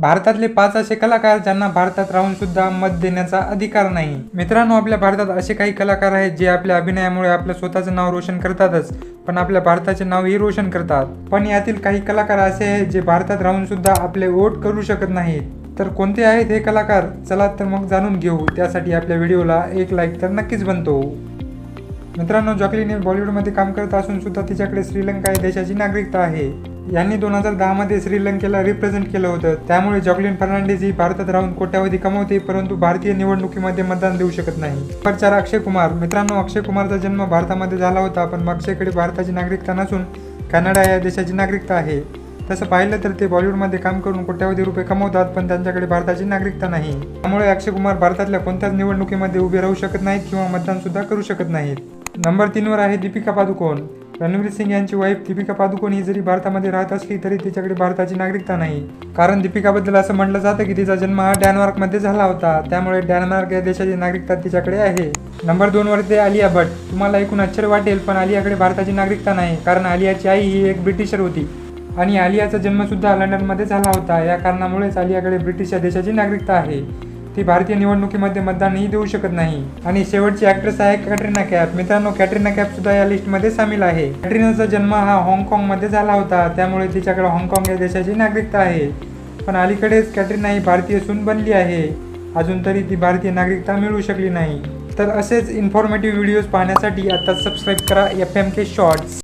भारतातले पाच असे कलाकार ज्यांना भारतात राहून सुद्धा मत देण्याचा अधिकार नाही. मित्रांनो आपल्या भारतात असे काही कलाकार आहेत जे आपल्या अभिनयामुळे आपलं स्वतःचं नाव रोशन करतातच पण आपल्या भारताचे नावही रोशन करतात. पण यातील काही कलाकार असे आहेत जे भारतात राहून सुद्धा आपले वोट करू शकत नाहीत. तर कोणते आहेत हे कलाकार? चला तर मग जाणून घेऊ. त्यासाठी आपल्या व्हिडिओला एक लाईक तर नक्कीच बनतो. मित्रांनो जॉकलीने बॉलिवूडमध्ये काम करत असून सुद्धा तिच्याकडे श्रीलंका या देशाची नागरिकता आहे. यांनी दोन हजार दहामध्ये श्रीलंकेला रिप्रेझेंट केलं होतं. त्यामुळे जॉकलिन फर्नांडिस ही भारतात राहून कोट्यावधी कमवते परंतु भारतीय निवडणुकीमध्ये मतदान देऊ शकत नाही. नंबर चार अक्षय कुमार. मित्रांनो अक्षय कुमारचा जन्म भारतामध्ये झाला होता पण अक्षयकडे भारताची नागरिकता नसून कॅनडा या देशाची नागरिकता आहे. तसं पाहिलं तर ते बॉलिवूडमध्ये काम करून कोट्यावधी रुपये कमवतात पण त्यांच्याकडे भारताची नागरिकता नाही. त्यामुळे अक्षय कुमार भारतातल्या कोणत्याच निवडणुकीमध्ये उभे राहू शकत नाहीत किंवा मतदान सुद्धा करू शकत नाहीत. नंबर तीनवर आहे दीपिका पादुकोण. रणवीर सिंग यांची वाईफ दीपिका पादुकोण ही जरी भारतामध्ये राहत असली तरी तिच्याकडे भारताची नागरिकता नाही. कारण दीपिकाबद्दल असं म्हटलं जातं की तिचा जन्म हा डॅनमार्कमध्ये झाला होता. त्यामुळे डॅनमार्क या देशाची नागरिकता तिच्याकडे आहे. नंबर दोन वर ते आलिया भट तुम्हाला ऐकून आश्चर्य वाटेल पण आलियाकडे भारताची नागरिकता नाही. कारण आलियाची आई ही एक ब्रिटिशर होती. आणि आलियाचा जन्मसुद्धा लंडनमध्ये झाला होता. या कारणामुळेच आलियाकडे ब्रिटिश या देशाची नागरिकता आहे. ती भारतीय निवडणुकीमध्ये मतदानही देऊ शकत नाही. आणि शेवटची ऍक्ट्रेस आहे कॅटरीना कॅफ. मित्रांनो कॅटरीना कॅफ सुद्धा या लिस्टमध्ये सामील आहे. कॅटरीनाचा जन्म हा हाँगकाँगमध्ये झाला होता. त्यामुळे तिच्याकडे हाँगकाँग या देशाची नागरिकता आहे. पण अलीकडेच कॅटरीना ही भारतीय सून बनली आहे. अजून तरी ती भारतीय नागरिकता मिळू शकली नाही. तर असेच इन्फॉर्मेटिव्ह व्हिडिओज पाहण्यासाठी आता सबस्क्राईब करा एफ एम के शॉर्ट्स